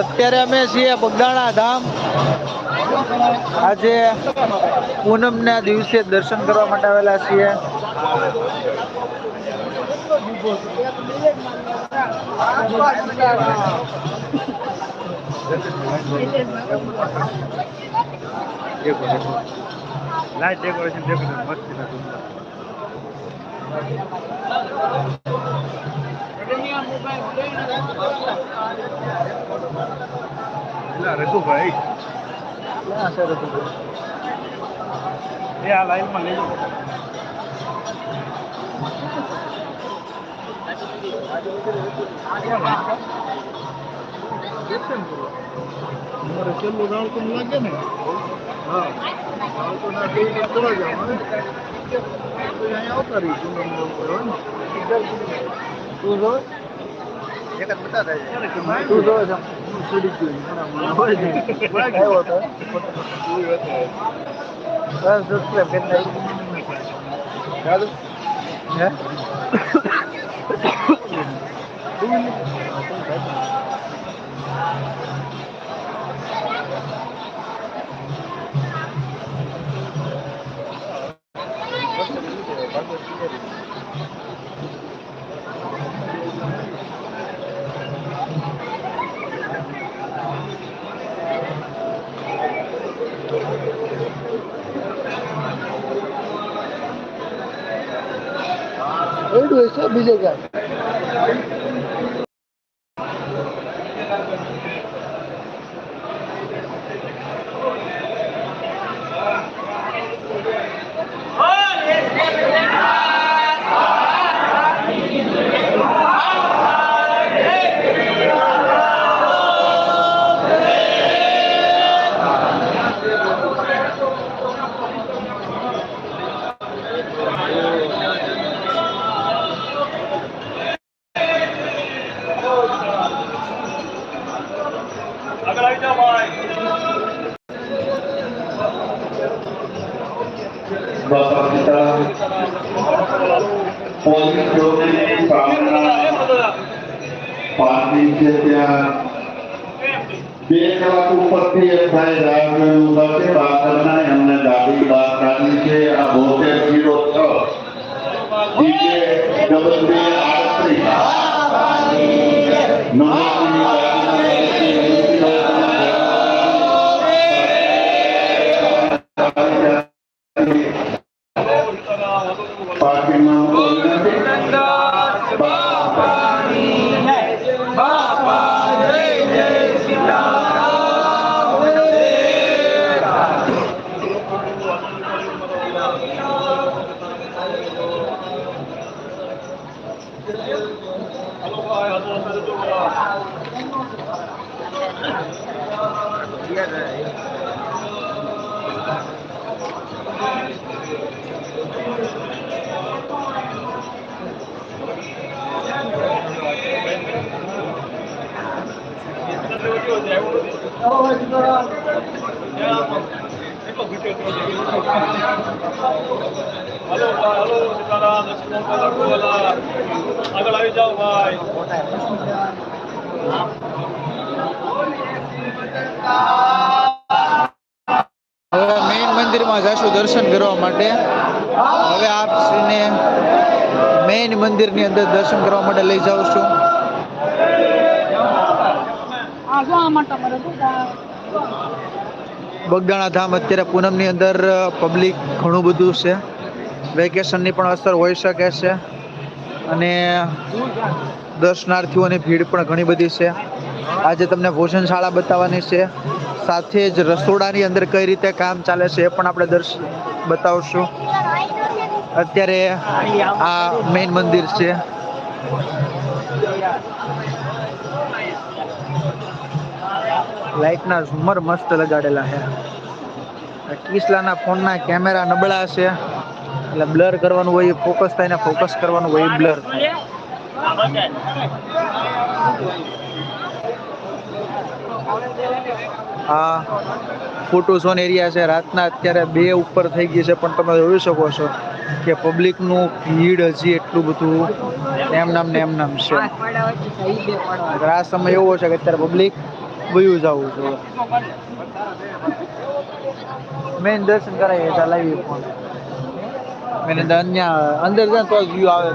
અત્યારે અમે છીએ બગદાણા ધામ. આજે પૂનમના દિવસે દર્શન કરવા માટે આવેલા છીએ. લાઈટ ડેકોરેશન ડેકોરેશન મસ્ત છે પેલા રઘુભાઈ ક્યાં છે રઘુભાઈ? એ આ લાઈનમાં લઈ જાઓ તમારે છેલ્લું રાઉન્ડ તો લાગે ને હા રાઉન્ડ તો ના જાવ? તો અહીંયા આવતા રહી પૂનમના ઉપર હોય ને તું જો એક જ બતા થાય તું. જો છે સીડી ગયો કરી હે? એવડું હશે બીજે ક્યાં? પોલીસ ચોકીની સામેના પાર્ટી છે ત્યાં. બે કલાક ઉપરથી એ રાહ જોઈ ઊભા છે બાકરના એમને ગાડી બહાર કાઢી છે આ બોતેર જીરો છ ડીજે ડબલ બે આડત્રીસ પાર્ટીમાં કોઈ હાલો હલો સીતારામ આગળ આવી જાઓ ભાઈ હવે મેઇન મંદિરમાં જશું દર્શન કરવા માટે. હવે આપ શ્રીને મેઇન મંદિરની અંદર દર્શન કરવા માટે લઈ જાઉં છું. બગદાણા ધામ અત્યારે પૂનમની અંદર પબ્લિક ઘણું બધું છે. વેકેશનની પણ અસર હોઈ શકે છે. અને દર્શનાર્થીઓની ભીડ પણ ઘણી બધી છે. આજે તમને ભોજનશાળા બતાવવાની છે. સાથે જ રસોડાની અંદર કઈ રીતે કામ ચાલે છે એ પણ આપણે દર્શ, બતાવશું. અત્યારે આ મેઇન મંદિર છે. લાઇટના ઝુમર મસ્ત લગાડેલા છે. કિસલાના ફોનના કેમેરા નબળા છે. એટલે બ્લર કરવાનું હોય ફોકસ થાય ને ફોકસ કરવાનું હોય બ્લર થાય આ ફોટો ઝોન એરિયા છે. રાતના અત્યારે બે ઉપર થઈ ગઈ છે, પણ તમે જોઈ શકો છો. કે પબ્લિકનું ભીડ હજી એટલું બધું એમ નામ ને એમ નામ છે. આ સમય એવો છે કે અત્યારે પબ્લિક વયું જવું જોઈએ મેન દર્શન કરાવીએ ત્યાં લાવીએ ફોન મેન અંદર અંદર જાય તો વ્યૂ આવે.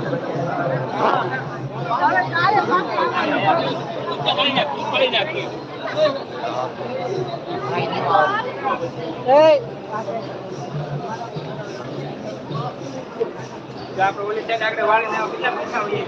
છે આપણે ઓલી સાઈડ આગળ વાળીને બીજા પૈસા આવીએ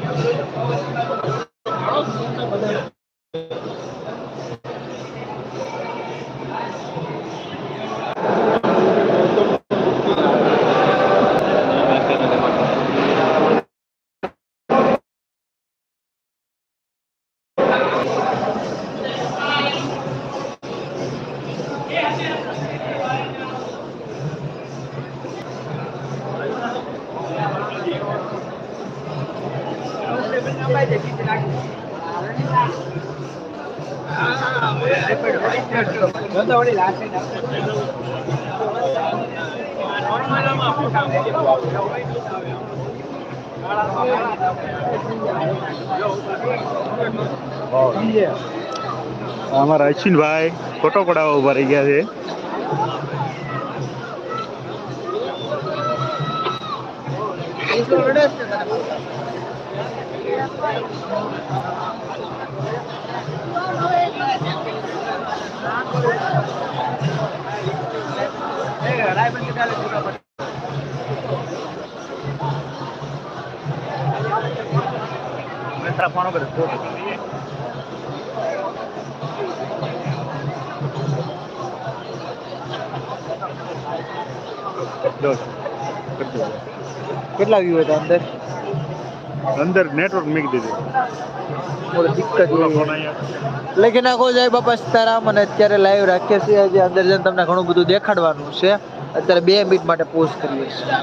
અમારા અશ્વિનભાઈ ફોટો પડાવવા ઊભા રહી ગયા છે. જો, કરી દો. કેટલા વ્યૂ હતા અંદર અંદર નેટવર્ક મૂકી દીધું. દિક્કત લેકિન નાખો જાય બાપા સીતારામ અને અત્યારે લાઈવ રાખીએ છીએ. અંદર જઈને તમને ઘણું બધું દેખાડવાનું છે. અત્યારે બે મિનિટ માટે પોઝ કરીએ છીએ.